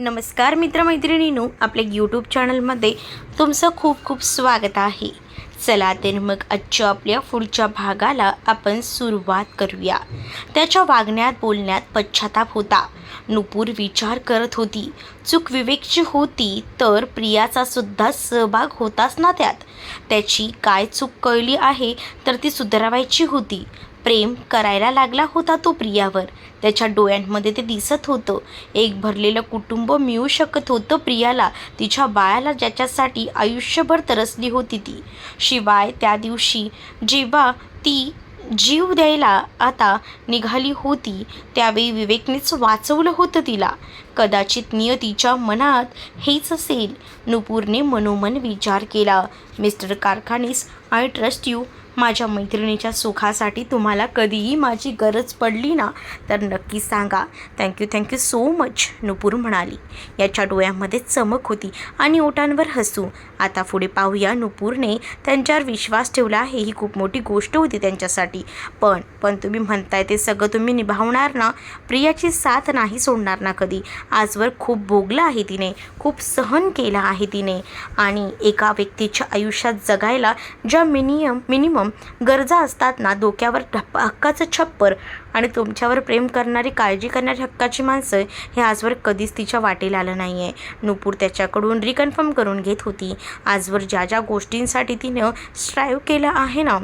नमस्कार मित्रमैत्रिणींनो आपल्या यूट्यूब चॅनलमध्ये तुमचं खूप खूप स्वागत आहे. चला तर मग आजच्या आपल्या पुढच्या भागाला आपण सुरुवात करूया. त्याच्या वागण्यात बोलण्यात पश्चाताप होता. नुपूर विचार करत होती. चूक विवेकची होती तर प्रियाचा सुद्धा सहभाग होताच ना त्यात. त्याची काय चूक कळली आहे तर ती सुधारावायची होती. प्रेम करायला लागला होता तो प्रियावर. त्याच्या डोळ्यांमध्ये ते दिसत होतं. एक भरलेलं कुटुंब मिळू शकत होतं प्रियाला. तिच्या बाळाला ज्याच्यासाठी आयुष्यभर तरसली होती ती. शिवाय त्या दिवशी जेव्हा ती जीव द्यायला आता निघाली होती त्यावेळी विवेकनेच वाचवलं होतं तिला. कदाचित नियतीच्या मनात हेच असेल. नुपूरने मनोमन विचार केला. Mister Karkhanis I trust you माझ्या मैत्रिणीच्या सुखासाठी तुम्हाला कधीही माझी गरज पडली ना तर नक्की सांगा. Thank you thank you so much Nupur म्हणाली. याच्या डोळ्यामध्ये चमक होती आणि ओटांवर हसू. आता पुढे पाहूया नुपूरने त्यांच्यावर विश्वास ठेवला. आहे ही खूप मोठी गोष्ट होती त्यांच्यासाठी. पण पण तुम्ही म्हणताय ते सगळं तुम्ही निभावणार ना? प्रियाची साथ नाही सोडणार ना कधी. आजवर खूप भोगलं आहे तिने. खूप सहन केलं आहे तिने. आणि एका व्यक्तीच्या आयुष्यात जगायला ज्या मिनियम मिनिमम गरजा असतात ना डोक्यावर ढप हक्काचं छप्पर आणि तुमच्यावर प्रेम करणारी काळजी करणारी हक्काची माणसं हे आजवर कधीच तिच्या वाटेला आलं नाही आहे नुपूर त्याच्याकडून रिकन्फर्म करून घेत होती. आजवर ज्या ज्या गोष्टींसाठी तिनं स्ट्राईव्ह केलं आहे ना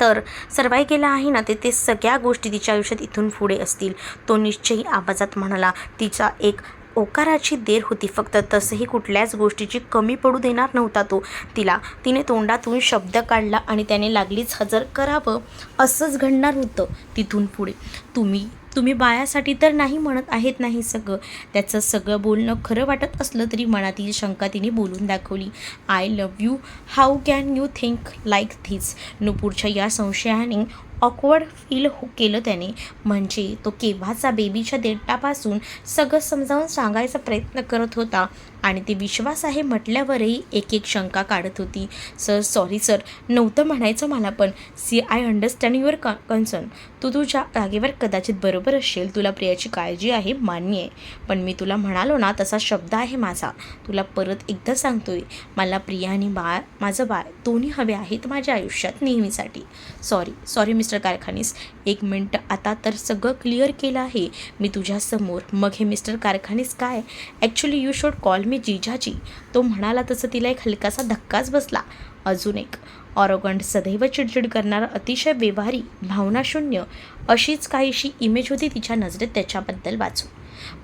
तर सर्वाय केला आहे ना ते ते सगळ्या गोष्टी तिच्या आयुष्यात इथून पुढे असतील. तो निश्चयी आवाजात म्हणाला तिचा एक ओकाराची देर होती. फक्त तसंही कुठल्याच गोष्टीची कमी पडू देणार नव्हता तो. तिला तिने तोंडातून शब्द काढला आणि त्याने लागलीच हजर करावं असंच घडणार होतं तिथून पुढे. तुम्ही तुम्ही बायासाठी तर नाही म्हणत आहेत नाही सगळं. त्याचं सगळं बोलणं खरं वाटत असलं तरी मनातील शंका तिने बोलून दाखवली. I love you how can you think like this नुपूरच्या या संशयाने ऑकवर्ड फील हो केलं त्याने. म्हणजे तो केव्हाचा बेबीच्या देठापासून सगळं समजावून सांगायचा प्रयत्न करत होता. आणि ते विश्वास आहे म्हटल्यावरही एक एक शंका काढत होती. Sir sorry sir. नव्हतं म्हणायचं मला पण सी आय अंडरस्टँड युअर क कन्सर्न तू तुझ्या जागेवर कदाचित बरोबर असेल. तुला प्रियाची काळजी आहे मान्य आहे. पण मी तुला म्हणालो ना तसा शब्द आहे माझा. तुला परत एकदा सांगतोय मला प्रिया आणि बाळ माझं बाळ दोन्ही हवे आहेत माझ्या आयुष्यात नेहमीसाठी. Sorry sorry mister Karkhanis. एक मिनटं आता तर सगळं क्लिअर केलं आहे. मी तुझ्यासमोर मग हे मिस्टर कारखानीस काय? Actually you should call me जिजाजी. तो म्हणाला तसं तिला एक हलकासा धक्काच बसला. अजून एक. ऑरोगंट सदैव चिडचिड करणारा अतिशय व्यवहारी भावनाशून्य अशीच काहीशी इमेज होती तिच्या नजरेत त्याच्याबद्दल वाचू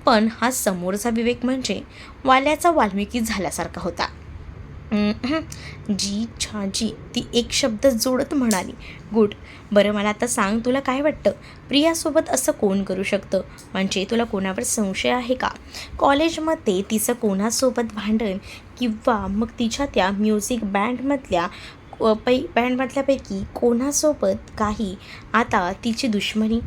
पण हा समोरचा विवेक म्हणजे वाल्याचा वाल्मिकी झाल्यासारखा होता. जी छाजी ती एक शब्द जोडत म्हणाली गुड. बरं मला आता सांग तुला काय वाटतं? प्रियासोबत असं कोण करू शकतं? म्हणजे तुला कोणावर संशय आहे का? कॉलेजमध्ये तिचं कोणासोबत भांडण किंवा मग तिच्या त्या म्युझिक बँडमधल्या पै बँडमधल्यापैकी कोणासोबत काही? आता तिची दुश्मनी?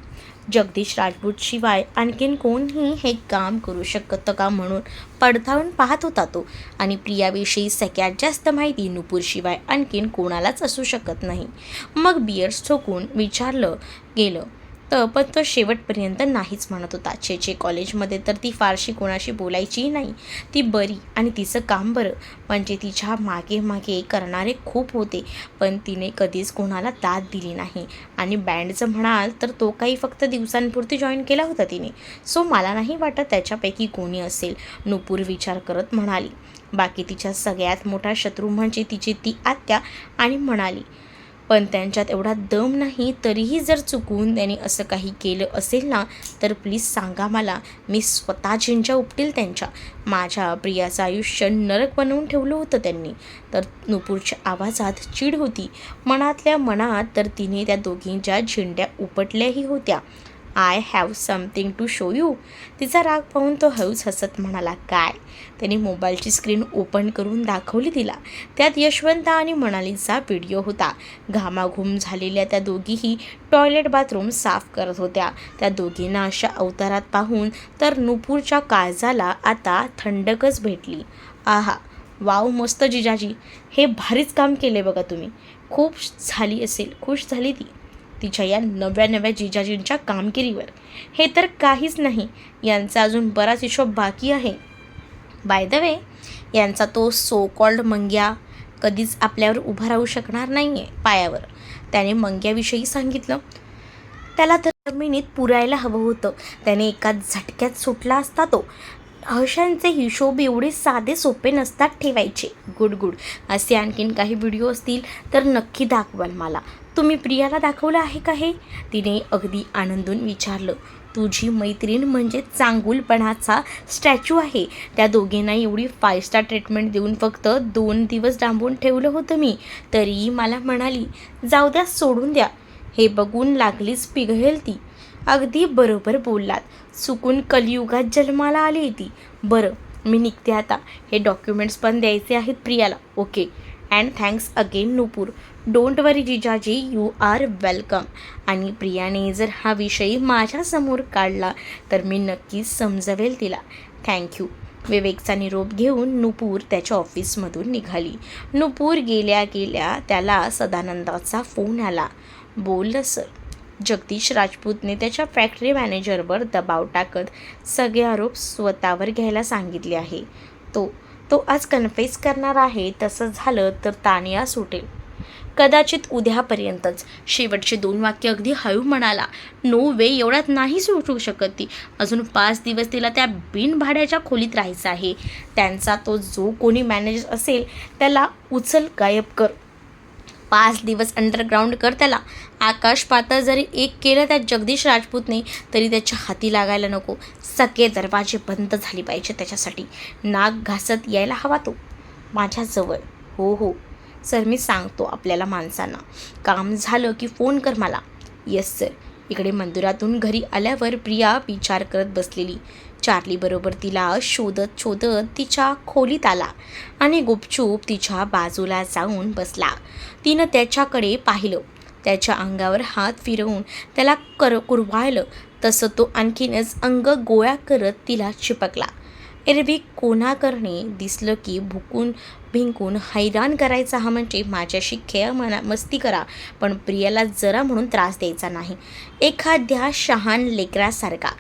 जगदीश राजपूत शिवाय आणखीन कोणीही हे काम करू शकतं का म्हणून पडताळून पाहत होता तो. आणि प्रियाविषयी सगळ्यात जास्त माहिती नुपूरशिवाय आणखीन कोणालाच असू शकत नाही. मग बियर्स ठोकून विचारलं गेलं तर पण तो शेवटपर्यंत नाहीच म्हणत होता. छे छे कॉलेजमध्ये तर ती फारशी कोणाशी बोलायचीही नाही. ती बरी आणि तिचं काम बरं. म्हणजे तिच्यामागे मागे करणारे खूप होते. पण तिने कधीच कोणाला दाद दिली नाही. आणि बँडचं म्हणाल तर तो काही फक्त दिवसांपुरती जॉईन केला होता तिने. सो मला नाही वाटत त्याच्यापैकी कोणी असेल. नुपूर विचार करत म्हणाली. बाकी तिच्या सगळ्यात मोठा शत्रू म्हणजे तिची ती आत्या आणि म्हणाली पण त्यांच्यात एवढा दम नाही तरीही जर चुकून त्यांनी असं काही केलं असेल ना तर प्लीज सांगा मला. मी स्वतः झिंजा उपटेल त्यांच्या. माझ्या प्रियाचं आयुष्य नरक बनवून ठेवलं होतं त्यांनी. तर नुपूरच्या आवाजात चीड होती. मनातल्या मनात तर तिने त्या दोघींच्या झेंड्या उपटल्याही होत्या. I have something to show you तिचा राग पाहून तो हळूच हसत म्हणाला काय? त्याने मोबाईलची स्क्रीन ओपन करून दाखवली तिला. त्यात यशवंत आणि मनालीचा व्हिडिओ होता. घामाघूम झालेल्या त्या दोघीही टॉयलेट बाथरूम साफ करत होत्या. त्या दोघींना अशा अवतारात पाहून तर नुपूरच्या काळजाला आता थंडकच भेटली. आहा वाव मस्त जिजाजी. हे भारीच काम केले बघा तुम्ही. खूप झाली असेल खुश झाली ती. तिच्या या नव्या नव्या जिजाजींच्या कामगिरीवर. हे तर काहीच नाही यांचा अजून बराच हिशोब बाकी आहे. बाय द वे यांचा तो सो कॉल्ड मंग्या कधीच आपल्यावर उभा राहू शकणार नाही आहे पायावर. त्याने मंग्याविषयी सांगितलं. त्याला तर जमिनीत पुरायला हवं होतं. त्याने एका झटक्यात सुटला असता तो. हर्षांचे हिशोब एवढे साधे सोपे नसतात ठेवायचे. Good good. असे आणखीन काही व्हिडिओ असतील तर नक्की दाखवाल मला. तुम्ही प्रियाला दाखवलं आहे का हे? तिने अगदी आनंदून विचारलं. तुझी मैत्रीण म्हणजे चांगुलपणाचा स्टॅच्यू आहे. त्या दोघींना एवढी फाय स्टार ट्रीटमेंट देऊन फक्त दोन दिवस डांबून ठेवलं होतं मी. तरीही मला म्हणाली जाऊ द्या सोडून द्या. हे बघून लागलीच पिघळेल ती. अगदी बरोबर बोललात. चुकून कलियुगात जन्माला आली ती. बरं मी निघते आता. हे डॉक्युमेंट्स पण द्यायचे आहेत प्रियाला. Okay and thanks again Nupur don't worry Jijaji you are welcome आणि प्रियाने जर हा विषय माझ्यासमोर काढला तर मी नक्कीच समजवेल तिला. थँक्यू विवेकचा निरोप घेऊन नुपूर त्याच्या ऑफिसमधून निघाली. नुपूर गेल्या गेल्या त्याला सदानंदाचा फोन आला. बोल सर जगदीश राजपूतने त्याच्या फॅक्टरी मॅनेजरवर दबाव टाकत सगळे आरोप स्वतःवर घ्यायला सांगितले आहे. तो तो आज कन्फेस करणार आहे तसं झालं तर तानिया सुटेल कदाचित उद्यापर्यंतच शेवटचे दोन वाक्य अगदी हळू म्हणाला नो वे एवढ्यात नाही सुटू शकत ती. अजून पाच दिवस तिला त्या बिनभाड्याच्या खोलीत राहायचं आहे. त्यांचा तो जो कोणी मॅनेजर असेल त्याला उचल गायब कर. पाच दिवस अंडरग्राऊंड कर त्याला. आकाश पातळ जरी एक केलं त्या जगदीश राजपूतने तरी त्याच्या हाती लागायला नको. सगळे दरवाजे बंद झाले पाहिजे त्याच्यासाठी. नाक घासत यायला हवा तो. माझ्याजवळ. हो हो. सर मी सांगतो आपल्याला माणसांना. काम झालं की फोन कर मला. येस सर इकडे मंदिरातून घरी आल्यावर प्रिया विचार करत बसलेली. चार्लीबरोबर तिला शोधत शोधत तिच्या खोलीत आला आणि गुपचूप तिच्या बाजूला जाऊन बसला. तिनं त्याच्याकडे पाहिलं. त्याच्या अंगावर हात फिरवून त्याला कर कुरवाळलं. तसं तो आणखीनच अंग गोळा करत तिला चिपकला. एरवी कोणाकरणे दिसलं की भुकून भिंकून हैराण करायचा हा म्हणजे माझ्याशी खेळ मना मस्ती करा पण प्रियाला जरा म्हणून त्रास द्यायचा नाही. एखाद्या शहाण लेकरासारखा.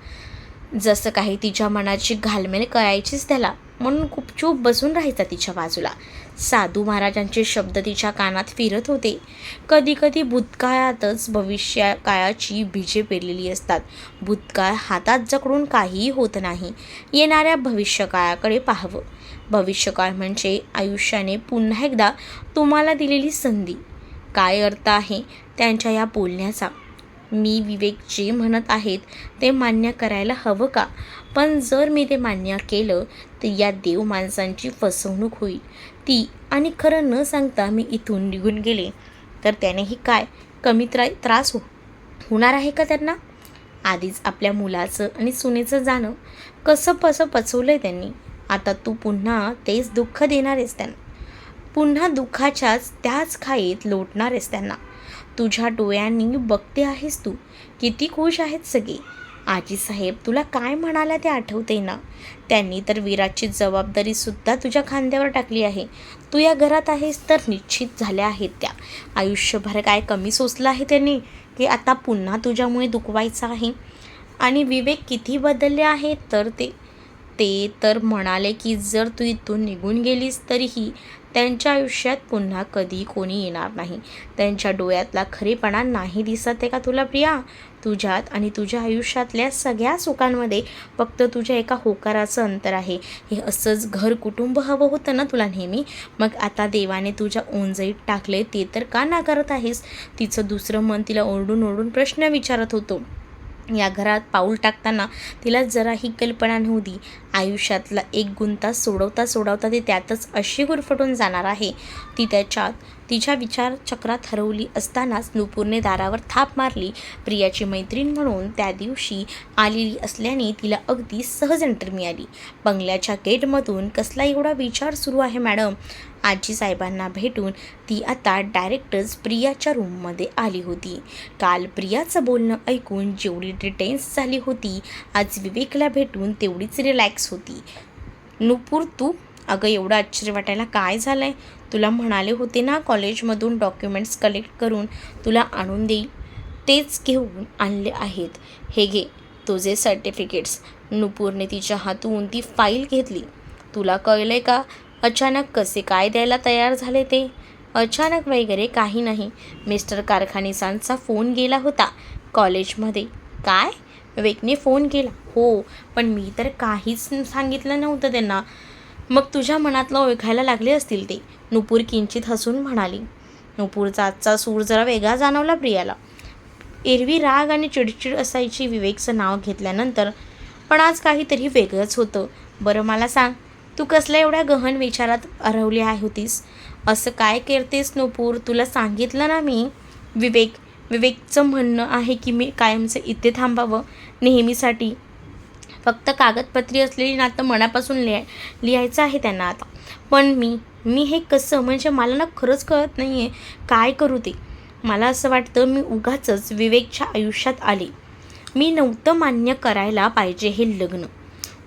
जसं काही तिच्या मनाची घालमेल करायचीच त्याला. म्हणून गुपचूप बसून राहायचा तिच्या बाजूला. साधू महाराजांचे शब्द तिच्या कानात फिरत होते. कधीकधी भूतकाळातच भविष्या काळाची बीजे पेरलेली असतात. भूतकाळ हातात जकडून काहीही होत नाही. येणाऱ्या भविष्यकाळाकडे पाहावं. भविष्यकाळ म्हणजे आयुष्याने पुन्हा एकदा तुम्हाला दिलेली संधी. काय अर्थ आहे त्यांच्या या बोलण्याचा? मी विवेक जे म्हणत आहेत ते मान्य करायला हवं का? पण जर मी ते मान्य केलं तर या देव माणसांची फसवणूक होईल. ती आणि खरं न सांगता मी इथून निघून गेले. तर त्यानेही काय? कमी त्रा त्रास हो होणार आहे का त्यांना? आधीच आपल्या मुलाचं आणि सुनेचं जाणं कसं पसं पचवलं आहे त्यांनी. आता तू पुन्हा तेच दुःख देणार आहेस त्यांना. पुन्हा दुःखाच्याच त्याच खाईत लोटणार आहेस त्यांना. तुझ्या डोळ्यांनी बघते आहेस तू. किती खुश आहेत सगळे. आजी साहेब तुला काय म्हणाल्या ते आठवते ना? त्यांनी तर विराटची जबाबदारीसुद्धा तुझ्या खांद्यावर टाकली आहे. तू या घरात आहेस तर निश्चित झाल्या आहेत त्या. आयुष्यभर काय कमी सोसलं आहे त्यांनी? की आता पुन्हा तुझ्यामुळे दुखवायचं आहे. आणि विवेक किती बदलले आहेत तर ते? ते तर म्हणाले की जर तू इथून निघून गेलीस तरीही त्यांच्या आयुष्यात पुन्हा कधी कोणी येणार नाही. त्यांच्या डोळ्यातला खरेपणा नाही दिसत आहे का तुला प्रिया? तुझ्यात आणि तुझ्या आयुष्यातल्या सगळ्या सुखांमध्ये फक्त तुझ्या एका होकाराचं अंतर आहे. हे असंच घर कुटुंब हवं होतं ना तुला नेहमी? मग आता देवाने तुझ्या ओंजईत टाकले ते तर का नाकारत आहेस? तिचं दुसरं मन तिला ओरडून ओरडून प्रश्न विचारत होतो. या घरात पाऊल टाकताना तिला जरा ही कल्पना नव्हती. आयुष्यातला एक गुंता सोडवता सोडवता ती त्यातच अशी गुरफटून जाणार आहे. ती त्याच्यात तिच्या विचारचक्रात हरवली असतानाच नुपूरने दारावर थाप मारली. प्रियाची मैत्रीण म्हणून त्या दिवशी आलेली असल्याने तिला अगदी सहज एंटर मिळाली. बंगल्याच्या गेटमधून कसला एवढा विचार सुरू आहे मॅडम? आजी साहेबांना भेटून ती आता डायरेक्टच प्रियाच्या रूममध्ये आली होती. काल प्रियाचं बोलणं ऐकून जेवढी डिटेन्स झाली होती आज विवेकला भेटून तेवढीच रिलॅक्स होती. नुपूर तू? अगं एवढं आश्चर्य वाटायला काय झालं आहे तुला म्हणाले होते ना कॉलेजमधून डॉक्युमेंट्स कलेक्ट करून तुला आणून देईल. तेच घेऊन आणले आहेत. हे घे तुझे सर्टिफिकेट्स नुपूरने तिच्या हातून ती फाईल घेतली. तुला कळलं आहे का? अचानक कसे काय द्यायला तयार झाले ते? अचानक वगैरे काही नाही. मिस्टर कारखानीसांचा फोन गेला होता कॉलेजमध्ये. काय? विवेकने फोन केला. हो पण मी तर काहीच सांगितलं नव्हतं त्यांना. मग तुझ्या मनातलं ओळखायला लागले असतील ते. नुपूर किंचित हसून म्हणाली. नुपूरचा आजचा सूर जरा वेगळा जाणवला प्रियाला. एरवी राग आणि चिडचिड असायची विवेकचं नाव घेतल्यानंतर. पण आज काहीतरी वेगळंच होतं. बरं मला सांग. तू कसल्या एवढ्या गहन विचारात हरवली आहे होतीस? असं काय करतेस नुपूर? तुला सांगितलं ना मी. विवेक विवेकचं म्हणणं आहे की मी कायमचं इथे थांबावं नेहमीसाठी. फक्त कागदपत्री असलेली नातं मनापासून लिहाय लिहायचं आहे त्यांना आता. पण मी मी हे कसं? म्हणजे मला ना खरंच कळत नाही आहे काय करू ते? मला असं वाटतं मी उगाचच विवेकच्या आयुष्यात आले. मी नव्हतं मान्य करायला पाहिजे हे लग्न.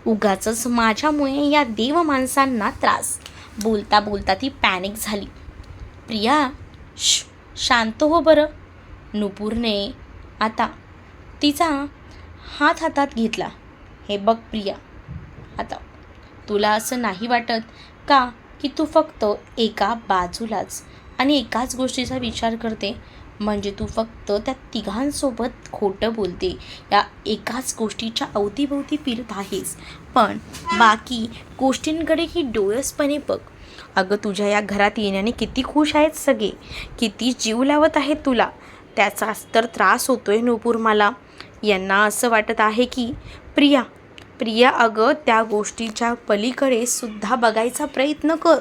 उगाच माझ्यामुळे या देव माणसांना त्रास. बोलता बोलता ती पॅनिक झाली. प्रिया श शांत हो बरं. नुपूरने. आता. तिचा हात हातात घेतला. हे बघ प्रिया. आता. तुला असं नाही वाटत का की तू फक्त एका बाजूलाच आणि एकाच गोष्टीचा विचार करते. म्हणजे तू फक्त त्या तिघांसोबत खोटं बोलते. या एकाच गोष्टीच्या अवतीभोवती फिरत आहेस. पण बाकी गोष्टींकडे ही डोळसपणे बघ. अगं तुझ्या या घरात येण्याने किती खुश आहेत सगळे. किती जीव लावत आहेत तुला. त्याचाच तर त्रास होतोय नूपूर मला. यांना असं वाटत आहे की प्रिया प्रिया अगं त्या गोष्टीच्या पलीकडे सुद्धा बघायचा प्रयत्न कर.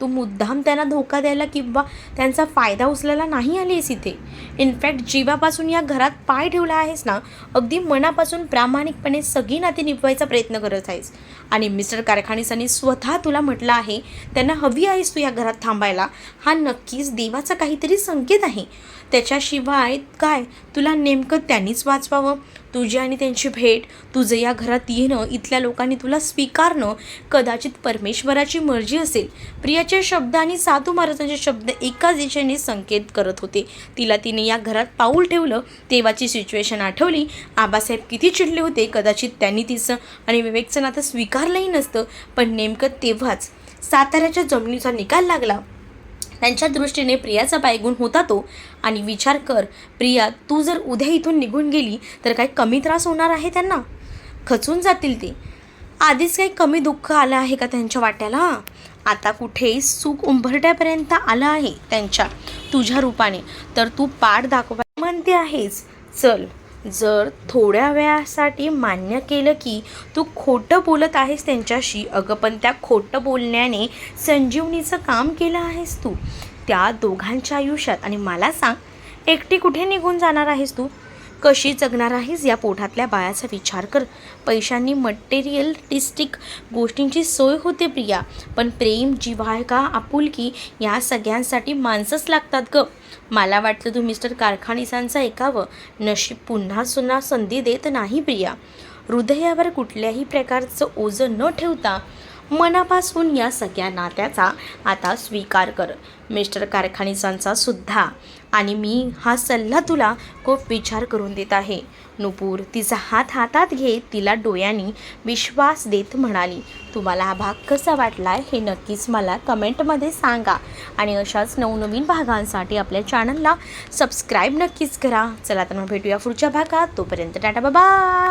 तू मुद्दाम त्यांना धोका द्यायला किंवा त्यांचा फायदा उचलायला नाही आलीस इथे. इनफॅक्ट जीवापासून या घरात पाय ठेवला आहेस ना अगदी मनापासून प्रामाणिकपणे सगळी नाती निभवायचा प्रयत्न करत आहेस. आणि मिस्टर कारखानीसांनी स्वतः तुला म्हटलं आहे त्यांना हवी आहेस तू या घरात थांबायला. हा नक्कीच देवाचा काहीतरी संकेत आहे. त्याच्याशिवाय काय? तुला नेमकं त्यांनीच वाचवावं? तुझी आणि त्यांची भेट तुझं या घरात येणं इथल्या लोकांनी तुला स्वीकारणं कदाचित परमेश्वराची मर्जी असेल. प्रियाचे शब्द आणि साधू महाराजांचे शब्द एकाच दिशेने संकेत करत होते. तिला तिने या घरात पाऊल ठेवलं तेव्हाची सिच्युएशन आठवली. आबासाहेब किती चिडले होते कदाचित त्यांनी तिचं आणि विवेकचं नातं स्वीकारलंही नसतं पण नेमकं तेव्हाच साताऱ्याच्या जमिनीचा निकाल लागला. त्यांच्या दृष्टीने प्रियाचा बायगुण होता तो. आणि विचार कर प्रिया तू जर उद्या इथून निघून गेली तर काय कमी त्रास होणार आहे त्यांना? खचून जातील ते. आधीच काही कमी दुःख आलं आहे का त्यांच्या वाट्याला? आता कुठे सुख उंबरट्यापर्यंत आलं आहे त्यांच्या तुझ्या रूपाने. तर तू पाठ दाखवा. म्हणते आहेस. चल. जर थोड्या वेळासाठी मान्य केलं की तू खोटं बोलत आहेस त्यांच्याशी अगं पण त्या खोटं बोलण्याने संजीवनीचं काम केलं आहेस तू. त्या दोघांच्या आयुष्यात आणि मला सांग एकटी कुठे निघून जाणार आहेस तू? कशी जगणार आहेस या पोटातल्या बाळाचा विचार कर. पैशांनी मटेरियलिस्टिक गोष्टींची सोय होते प्रिया. पण प्रेम जिव्हाळका आपुलकी या सगळ्यांसाठी माणसंच लागतात ग. मला वाटलं तू मिस्टर कारखानिसांचा ऐकावं. नशीब पुन्हा सुन्हा संधी देत नाही प्रिया. हृदयावर कुठल्याही प्रकारचं ओझं न ठेवता मनापासून या सगळ्या नात्याचा आता स्वीकार कर. मिस्टर कारखानीसांचा सुद्धा. आणि मी हा सल्ला तुला खूप विचार करून देत आहे. नुपूर तिचा हात हातात घेत तिला डोळ्यांनी विश्वास देत म्हणाली तुम्हाला हा भाग कसा वाटला हे नक्कीच मला कमेंटमध्ये सांगा. आणि अशाच नवनवीन भागांसाठी आपल्या चॅनलला सबस्क्राईब नक्कीच करा. चला तर मग भेटूया पुढच्या भागात. तोपर्यंत टाटा बाबा